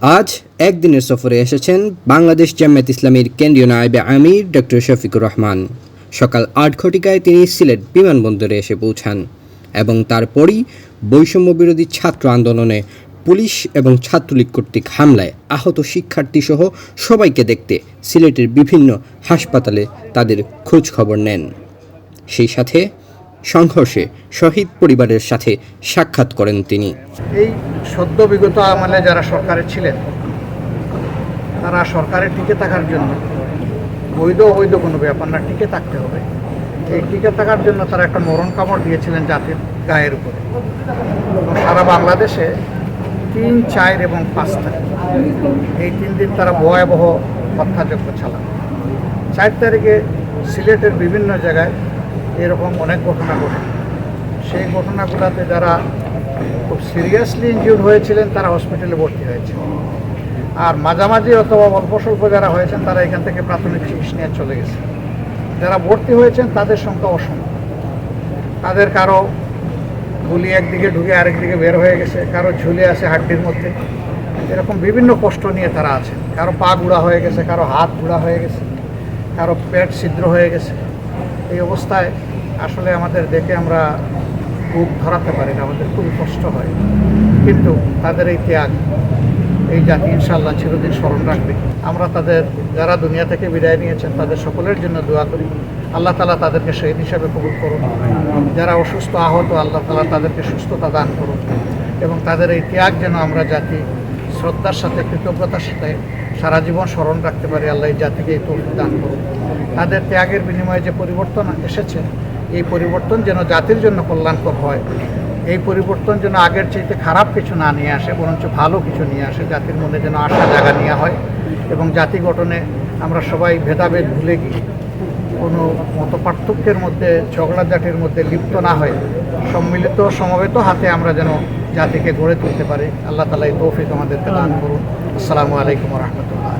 আজ একদিনের সফরে এসেছেন বাংলাদেশ জামায়াত ইসলামীর কেন্দ্রীয় নায়েবে আমির ডক্টর শফিকুর রহমান। সকাল আট ঘটিকায় তিনি সিলেট বিমানবন্দরে এসে পৌঁছান এবং তারপরই বৈষম্য বিরোধী ছাত্র আন্দোলনে পুলিশ এবং ছাত্রলীগ কর্তৃক হামলায় আহত শিক্ষার্থীসহ সবাইকে দেখতে সিলেটের বিভিন্ন হাসপাতালে তাদের খোঁজ খবর নেন। সেই সাথে সংঘর্ষে শহীদ পরিবারের সাথে সাক্ষাৎ করেন তিনি। এই সদ্য বিগত আমলে যারা সরকারে ছিলেন, তারা সরকারে টিকে থাকার জন্য, বৈধ অবৈধ কোনো ব্যাপার না, টিকে থাকতে হবে। এই টিকে থাকার জন্য তারা একটা মরণ কামড় দিয়েছিলেন জাতির গায়ের উপরে। সারা বাংলাদেশে তিন, চার এবং পাঁচ তারিখ এই তিন দিন তারা ভয়াবহ হত্যাযজ্ঞ চালান চার তারিখে সিলেটের বিভিন্ন জায়গায় এরকম অনেক ঘটনা ঘটে। সেই ঘটনাগুলোতে যারা খুব সিরিয়াসলি ইনজিউর্ড হয়েছিলেন, তারা হসপিটালে ভর্তি হয়েছে। আর মাঝামাঝি অথবা অল্প স্বল্প যারা হয়েছেন, তারা এখান থেকে প্রাথমিক চিকিৎসা নিয়ে চলে গেছে। যারা ভর্তি হয়েছেন, তাদের সংখ্যা অসংখ্য। তাদের কারও গুলি একদিকে ঢুকে আরেকদিকে বের হয়ে গেছে, কারও ঝুলে আছে হাড্ডির মধ্যে। এরকম বিভিন্ন কষ্ট নিয়ে তারা আছে কারও পা গুঁড়া হয়ে গেছে, কারও হাত গুঁড়া হয়ে গেছে, কারও পেট ছিদ্র হয়ে গেছে। এই অবস্থায় আসলে আমাদের দেখে আমরা বুক ধরাতে পারি না, আমাদের খুবই কষ্ট হয়। কিন্তু তাদের এই ত্যাগ, এই জাতি ইনশাল্লাহ চিরদিন স্মরণ রাখবে। আমরা তাদের, যারা দুনিয়া থেকে বিদায় নিয়েছেন, তাদের সকলের জন্য দোয়া করি। আল্লাহ তালা তাদেরকে শহীদ হিসাবে কবুল করুন। যারা অসুস্থ আহত, আল্লাহ তালা তাদেরকে সুস্থতা দান করুন। এবং তাদের এই ত্যাগ যেন আমরা জাতি শ্রদ্ধার সাথে, কৃতজ্ঞতার সাথে সারা জীবন স্মরণ রাখতে পারি, আল্লাহ এই জাতিকে এই তৌফিক দান করুন তাদের ত্যাগের বিনিময়ে যে পরিবর্তন এসেছে, এই পরিবর্তন যেন জাতির জন্য কল্যাণকর হয়। এই পরিবর্তন যেন আগের চাইতে খারাপ কিছু না নিয়ে আসে, বরঞ্চ ভালো কিছু নিয়ে আসে, জাতির মনে যেন আশা জায়গা নেওয়া হয় এবং জাতি গঠনে আমরা সবাই ভেদাভেদ ভুলে গিয়ে কোনো মত পার্থক্যের মধ্যে, ঝগড়াঝাটির মধ্যে লিপ্ত না হয়ে সম্মিলিত, সমবেত হাতে আমরা যেন জাতিকে গড়ে তুলতে পারে। আল্লাহ তালা এই তৌফিক আমাদেরকে দান করুন। আসসালামু আলাইকুম রহমতুল্লাহ।